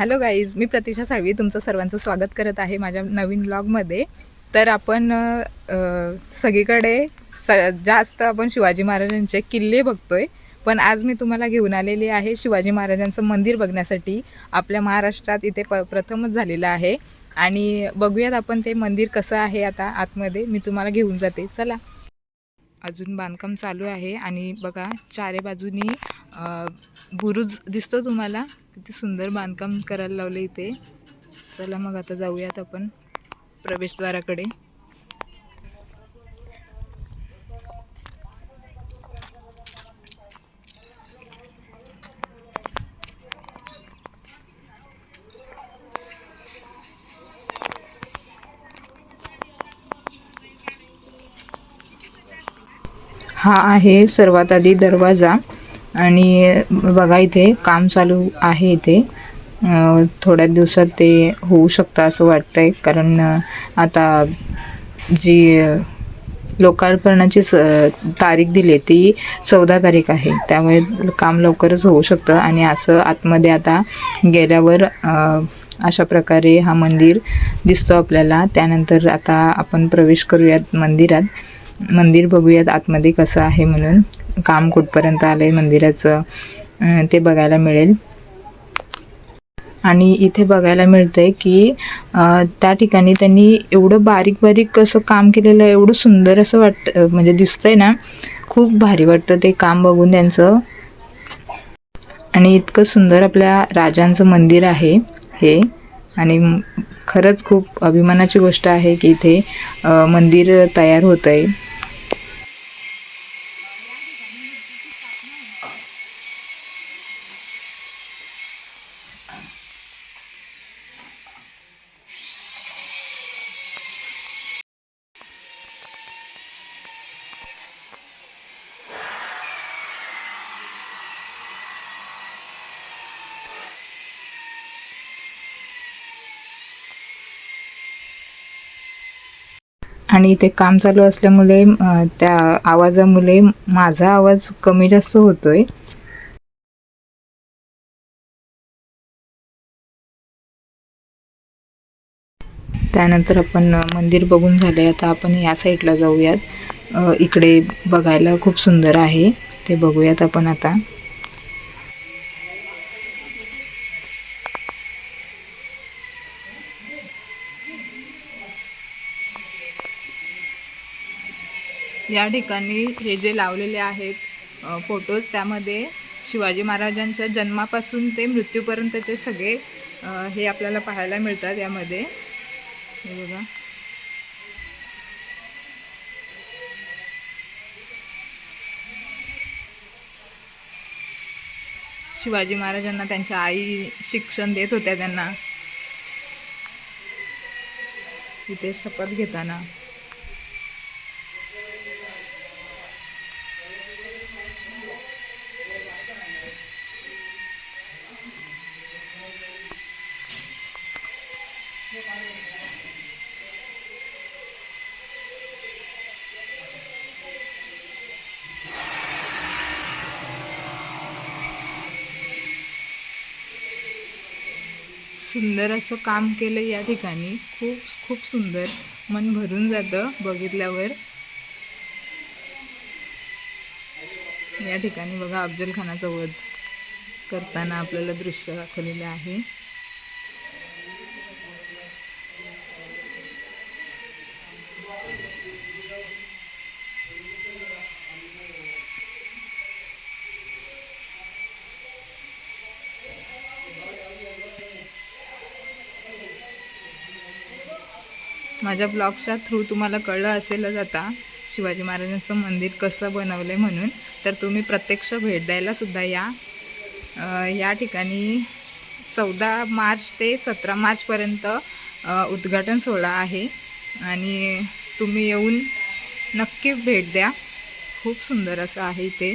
Hello guys मी प्रतीक्षा साळवी. तुमचं सर्वांचं स्वागत करत आहे माझ्या नवीन ब्लॉगमध्ये तर आपण सगळीकडे स जास्त आपण शिवाजी महाराजांचे किल्ले बघतोय. पण आज मी तुम्हाला घेऊन आलेली आहे शिवाजी महाराजांचं मंदिर बघण्यासाठी. आपल्या महाराष्ट्रात इथे प प्रथमच झालेलं आहे. आणि बघूयात आपण ते मंदिर कसं आहे आता आतमध्ये. मी तुम्हाला घेऊन जाते. चला. अजून बांधकाम चालू आहे आणि बघा चारे बाजूनी बुरुज दिसतो तुम्हाला. किती सुंदर बांधकाम करायला लावले इथे. चला मग आता जाऊयात आपण प्रवेशद्वाराकडे. हा आहे सर्वात आधी दरवाजा. आणि बघा इथे काम चालू आहे इथे. थोड्या दिवसात ते होऊ शकतं असं वाटतं आहे कारण आता जी लोकार्पणाची स तारीख दिली ती चौदा तारीख आहे. त्यामुळे काम लवकरच होऊ शकतं आणि असं आतमध्ये आता गेल्यावर अशा प्रकारे हा मंदिर दिसतो आपल्याला. त्यानंतर आता आपण प्रवेश करूयात मंदिरात. मंदिर बघूयात आतमध्ये कसं आहे म्हणून. काम कुठपर्यंत आलं आहे मंदिराचं ते बघायला मिळेल. आणि इथे बघायला मिळतंय की त्या ठिकाणी त्यांनी एवढं बारीक बारीक असं काम केलेलं आहे एवढं सुंदर असं वाटतं म्हणजे दिसतंय ना खूप भारी वाटतं ते काम बघून त्यांचं. आणि इतकं सुंदर आपल्या राजांचं मंदिर आहे हे. आणि खरंच खूप अभिमानाची गोष्ट आहे की इथे मंदिर तयार होतं आहे आणि इथे काम चालू असल्यामुळे त्या आवाजामुळे माझा आवाज कमी जास्त होतोय. त्यानंतर आपण मंदिर बघून झाले आता आपण या साईडला जाऊयात. इकडे बघायला खूप सुंदर आहे. ते बघूयात आपण आता. या ठिकाणी हे जे लावलेले आहेत फोटोज त्यामध्ये शिवाजी महाराजांच्या जन्मापासून ते मृत्यूपर्यंतचे सगळे हे आपल्याला पाहायला मिळतात यामध्ये. हे बघा. शिवाजी महाराजांना त्यांच्या आई शिक्षण देत होत्या त्यांना. तिथे शपथ घेताना. सुंदर असं काम केलं या ठिकाणी. खूप खूप सुंदर. मन भरून जातं बघितल्यावर. या ठिकाणी बघा अफजल खानाचा वध करताना आपल्याला दृश्य दाखवलेलं आहे. माझ्या ब्लॉगच्या थ्रू तुम्हाला कळलं असेलच आता शिवाजी महाराजांचं मंदिर कसं बनवलं आहे म्हणून. तर तुम्ही प्रत्यक्ष भेट द्यायलासुद्धा या. या ठिकाणी चौदा मार्च ते सतरा मार्चपर्यंत उद्घाटन सोहळा आहे. आणि तुम्ही येऊन नक्की भेट द्या. खूप सुंदर असं आहे इथे.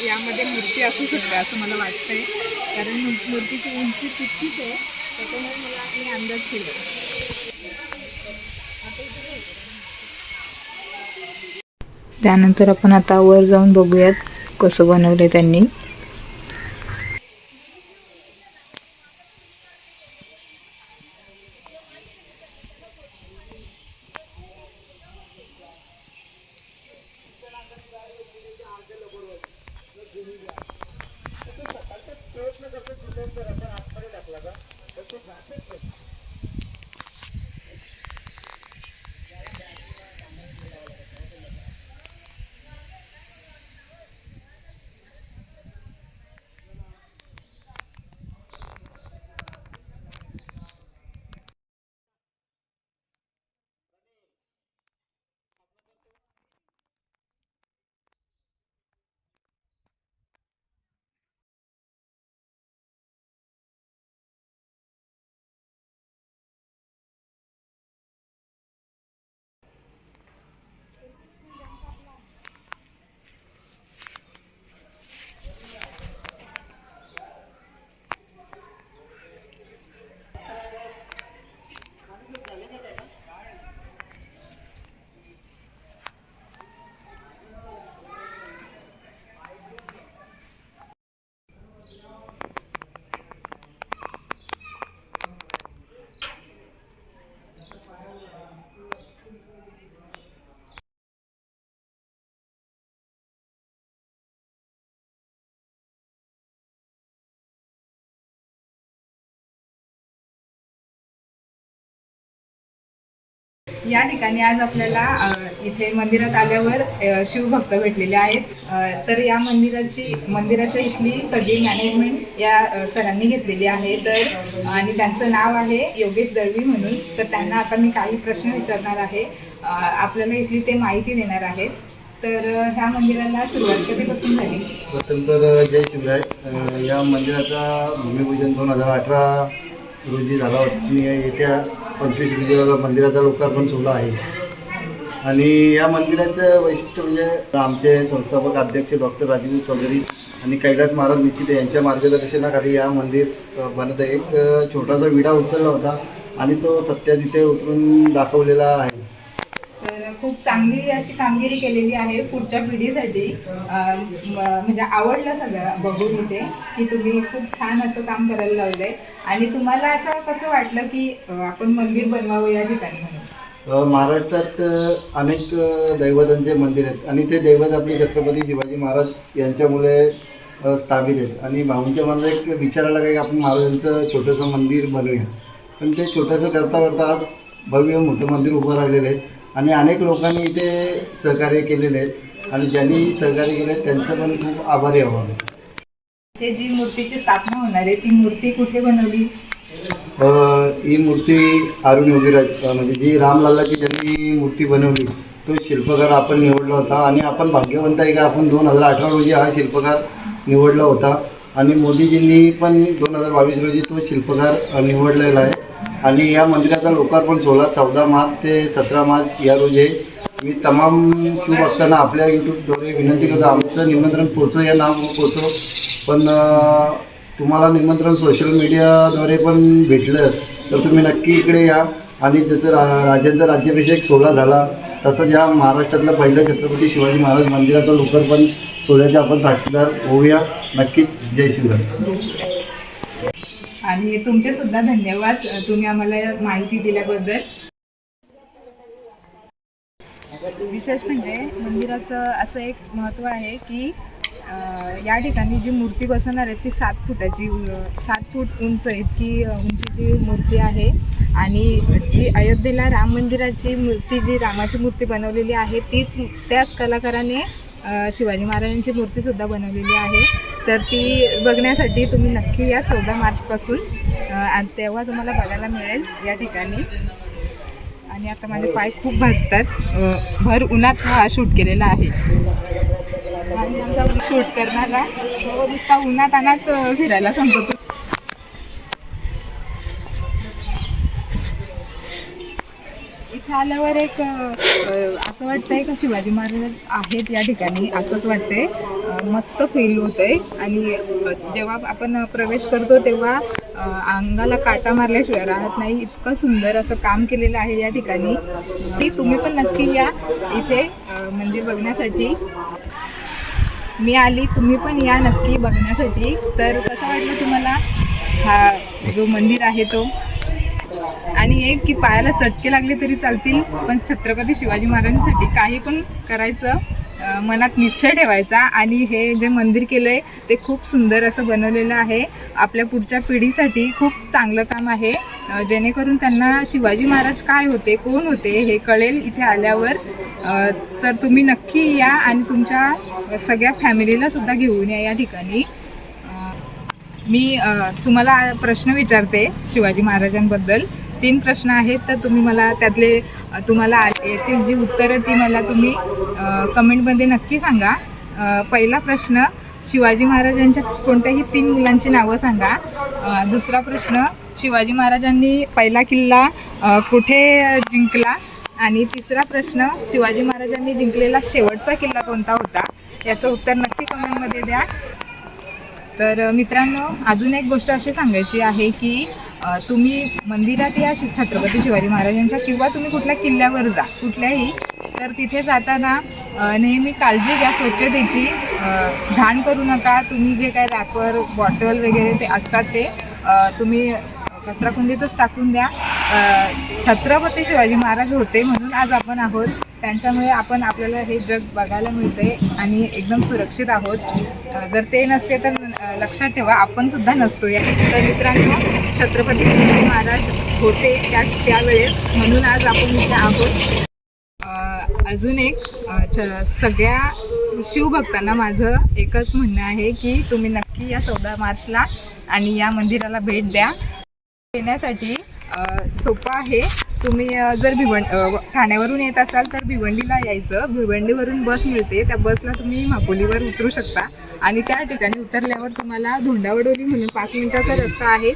यामध्ये मूर्ती असू शकते असं मला वाटतंय. कारण मूर्तीची उंची तितकीच आहे. त्याच्यामुळे मला मी अंदाज केला. त्यानंतर आपण आता वर जाऊन बघूयात कसं बनवलं त्यांनी. प्रयत्न करतो आपण आतमध्ये टाकला का तर तो या ठिकाणी आज आपल्याला इथे मंदिरात आल्यावर शिवभक्त भेटलेले आहेत. तर या मंदिराची मंदिराच्या इथली सगळी मॅनेजमेंट या सरांनी घेतलेली आहे. तर आणि त्यांचं नाव आहे योगेश दळवी म्हणून. तर त्यांना आता मी काही प्रश्न विचारणार आहे. आपल्याला इथली ते माहिती देणार आहेत. तर ह्या मंदिराला सुरुवात कधीपासून झाली? प्रथम तर जय शिवराय. या मंदिराचा भूमिपूजन दोन हजार अठरा रोजी झाला होता. आणि येत्या पंचवीस विजयाला मंदिराचा लोकार्पण सोहळा आहे. आणि या मंदिराचं वैशिष्ट्य म्हणजे आमचे संस्थापक अध्यक्ष डॉक्टर राजीव चौधरी आणि कैलास महाराज निश्चिते यांच्या मार्गदर्शनाखाली या मंदिर बनत. एक छोटासा विडा उचलला होता आणि तो सत्या तिथे उतरून दाखवलेला आहे. खूप चांगली अशी कामगिरी केलेली आहे पुढच्या पिढीसाठी. म्हणजे आवडलं सगळं बघून इथे की तुम्ही खूप छान असं काम करायला लावलंय. आणि तुम्हाला असं कसं वाटलं की आपण मंदिर बनवावं या ठिकाणी? म्हणून महाराष्ट्रात अनेक दैवतांचे मंदिर आहेत. आणि ते दैवत आपले छत्रपती शिवाजी महाराज यांच्यामुळे स्थापित आहेत. आणि भाऊंच्या मनाला एक विचार आला की आपण महाराजांचं छोटंसं मंदिर बनवूया. पण ते छोटंसं करता करता आज भव्य मोठं मंदिर उभं राहिलेलं आहे. आणि अनेक लोकांनी इथे सहकार्य केलेले आहेत. आणि ज्यांनी सहकार्य केले त्यांचं पण खूप आभारी आहोत. ते जी मूर्तीची स्थापना होणार आहे ती मूर्ती कुठे बनवली? ही मूर्ती अरुण योगीराज म्हणजे जी रामलालाची ज्यांनी मूर्ती बनवली तो शिल्पकार आपण निवडला होता. आणि आपण भाग्यवंत आहे का आपण दोन हजार अठरा रोजी हा शिल्पकार निवडला होता. आणि मोदीजींनी पण दोन हजार बावीस रोजी तो शिल्पकार निवडलेला आहे. आणि या मंदिराचा लोकार्पण सोळा चौदा मार्च ते सतरा मार्च या रोजी आहे. मी तमाम शिवभक्तांना आपल्या यूट्यूबद्वारे विनंती करतो आमचं निमंत्रण पोचो या नाव पोचो पण तुम्हाला निमंत्रण सोशल मीडियाद्वारे पण भेटलं तर तुम्ही नक्की इकडे या. आणि जसं रा राजेंद्र राज्याभिषेक सोहळा झाला तसंच या महाराष्ट्रातलं पहिलं छत्रपती शिवाजी महाराज मंदिराचं लोकार्पण सोहळ्याचे आपण साक्षीदार होऊया. नक्कीच जय शिवराय आणि तुमचे सुद्धा धन्यवाद तुम्ही आम्हाला माहिती दिल्याबद्दल. विशेष म्हणजे मंदिराचं असं एक महत्त्व आहे की या ठिकाणी जी मूर्ती बसवणार आहे ती सात फुटाची सात फूट उंच इतकी उंचीची मूर्ती आहे. आणि जी अयोध्येला राम मंदिराची मूर्ती जी रामाची मूर्ती बनवलेली आहे तीच त्याच कलाकाराने शिवाजी महाराजांची मूर्तीसुद्धा बनवलेली आहे. तर ती बघण्यासाठी तुम्ही नक्की या चौदा मार्चपासून आणि तेव्हा तुम्हाला बघायला मिळेल या ठिकाणी. आणि आता माझे पाय खूप भाजतात भर उन्हात हा शूट केलेला आहे. आणि आमचा शूट करणारा तो नुसता उन्हात अनात फिरायला संपतो. इथे आल्यावर एक असं वाटतंय का शिवाजी महाराज आहेत या ठिकाणी? असंच वाटतंय. मस्त फील होत आहे आणि जेव्हा आपण प्रवेश करतो तेव्हा अंगाला काटा मारल्याशिवाय राहत नाही. इतकं सुंदर असं काम केलेलं आहे या ठिकाणी. ती तुम्ही पण नक्की या. इथे मंदिर बघण्यासाठी. मी आली तुम्ही पण या नक्की बघण्यासाठी. तर कसं वाटलं तुम्हाला? हा जो मंदिर आहे तो? आणि एक की पायाला चटके लागले तरी चालतील पण छत्रपती शिवाजी महाराजांसाठी काही पण करायचं मनात निश्चय ठेवायचा. आणि हे जे मंदिर केलं आहे ते खूप सुंदर असं बनवलेलं आहे. आपल्या पुढच्या पिढीसाठी खूप चांगलं काम आहे. जेणेकरून त्यांना शिवाजी महाराज काय होते कोण होते हे कळेल इथे आल्यावर. तर तुम्ही नक्की या आणि तुमच्या सगळ्या फॅमिलीला सुद्धा घेऊन या या ठिकाणी. मी तुम्हाला प्रश्न विचारते शिवाजी महाराजांबद्दल. तीन प्रश्न आहेत तर तुम्ही मला त्यातले तुम्हाला आ- येतील जी उत्तरं ती मला तुम्ही कमेंटमध्ये नक्की सांगा. पहिला प्रश्न शिवाजी महाराजांच्या कोणत्याही तीन मुलांची नावं सांगा. दुसरा प्रश्न शिवाजी महाराजांनी पहिला किल्ला कुठे जिंकला? आणि तिसरा प्रश्न शिवाजी महाराजांनी जिंकलेला शेवटचा किल्ला कोणता होता? याचं उत्तर नक्की कमेंटमध्ये द्या. तर मित्रांनो अजून एक गोष्ट अशी सांगायची आहे की तुम्ही मंदिरात या शि- छत्रपती शिवाजी महाराजांच्या किंवा तुम्ही कुठल्या किल्ल्यावर जा कुठल्याही तर तिथे जाताना नेहमी काळजी घ्या स्वच्छतेची. घाण करू नका. तुम्ही जे काय रॅपर बॉटल वगैरे ते असतात ते तुम्ही कचराकुंडीतच टाकून द्या. छत्रपती शिवाजी महाराज होते म्हणून आज आपण आहोत. त्यांच्यामुळे आपण आपल्याला हे जग बघायला मिळते आणि एकदम सुरक्षित आहोत. जर ते नसते तर लक्षात ठेवा आपण सुद्धा नसतो या तर मित्रांनो छत्रपती शिवाजी महाराज होते त्या त्यावेळेस. म्हणून आज आपण इथे आहोत. अजून एक सगळ्या शिवभक्तांना माझं एकच म्हणणं आहे की तुम्ही नक्की या चौदा मार्चला आणि या मंदिराला भेट द्या. येण्यासाठी सोपं आहे. तुम्ही जर भिवंड ठाण्यावरून येत असाल तर भिवंडीला यायचं. भिवंडीवरून बस मिळते. त्या बसला तुम्ही मापोलीवर उतरू शकता. आणि त्या ठिकाणी उतरल्यावर तुम्हाला धोंडावडोली म्हणून पाच मिनिटाचा रस्ता आहे.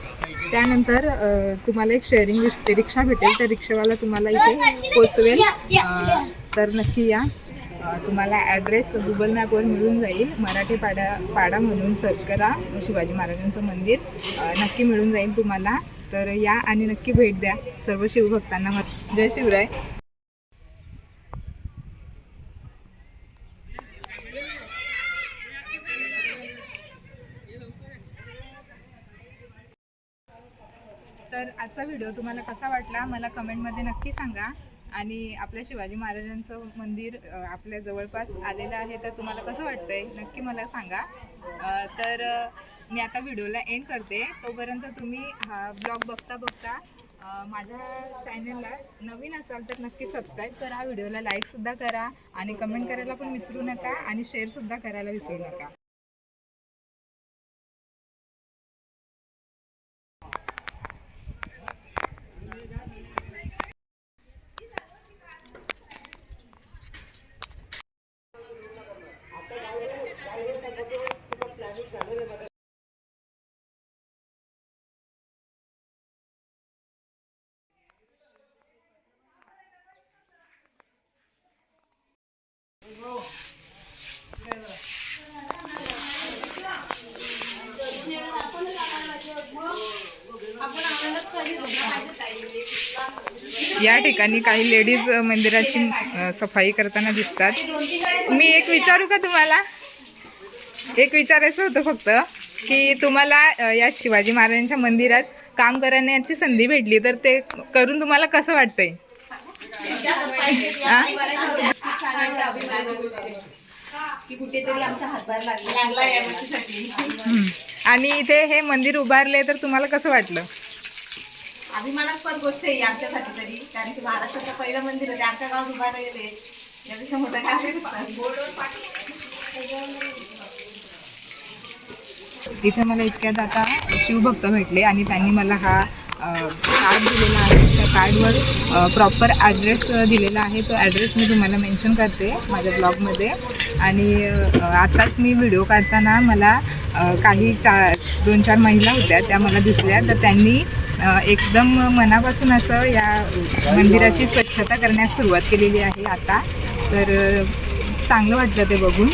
त्यानंतर तुम्हाला एक शेअरिंग रिक्षा भेटेल. त्या रिक्षावाला तुम्हाला इथे पोचवेल. तर नक्की या. तुम्हाला ॲड्रेस गुगल मॅपवर मिळून जाईल. मराठी पाडा पाडा म्हणून सर्च करा. शिवाजी महाराजांचं मंदिर. नक्की मिळून जाईल तुम्हाला. तर या आणि नक्की भेट द्या. सर्व शिवभक्तांना जय शिवराय. तर आजचा व्हिडिओ तुम्हाला कसा वाटला मला कमेंटमध्ये नक्की सांगा. आणि आपल्या शिवाजी महाराजांचं मंदिर आपल्या जवळपास आलेलं आहे. तर तुम्हाला कसं वाटतंय? नक्की मला सांगा. तर मी आता व्हिडिओला एंड करते. तोपर्यंत तुम्ही हा ब्लॉग बघता बघता माझ्या चॅनलला नवीन असाल तर नक्की सबस्क्राईब करा. व्हिडिओला लाईकसुद्धा करा आणि कमेंट करायला पण विसरू नका आणि शेअरसुद्धा करायला विसरू नका. या ठिकाणी काही लेडीज मंदिराची सफाई करताना दिसतात. मी एक विचारू का तुम्हाला? एक विचारायचं होतं फक्त की तुम्हाला या शिवाजी महाराजांच्या मंदिरात काम करण्याची संधी भेटली तर ते करून तुम्हाला कसं वाटतंय? आणि इथे हे मंदिर उभारले तर तुम्हाला कसं वाटलं? अभिमानास्पद गोष्ट आहे आमच्यासाठी तरी. कारण की महाराष्ट्राचं पहिलं मंदिर आहे आमच्या गावात उभारलं गेले यापेक्षा मोठं काय तिथे मला इतक्यात आता शिवभक्त भेटले आणि त्यांनी मला हा कार्ड दिलेला आहे. त्या कार्डवर प्रॉपर ॲड्रेस दिलेला आहे. तो ॲड्रेस मी तुम्हाला मेन्शन करते माझ्या ब्लॉगमध्ये आणि आत्ताच मी व्हिडिओ काढताना मला काही चार दोन चार महिला होत्या त्या मला दिसल्या. तर त्यांनी एकदम मनापासून असं या मंदिराची स्वच्छता करण्यास सुरुवात केलेली आहे आता. तर चांगलं वाटलं ते बघून.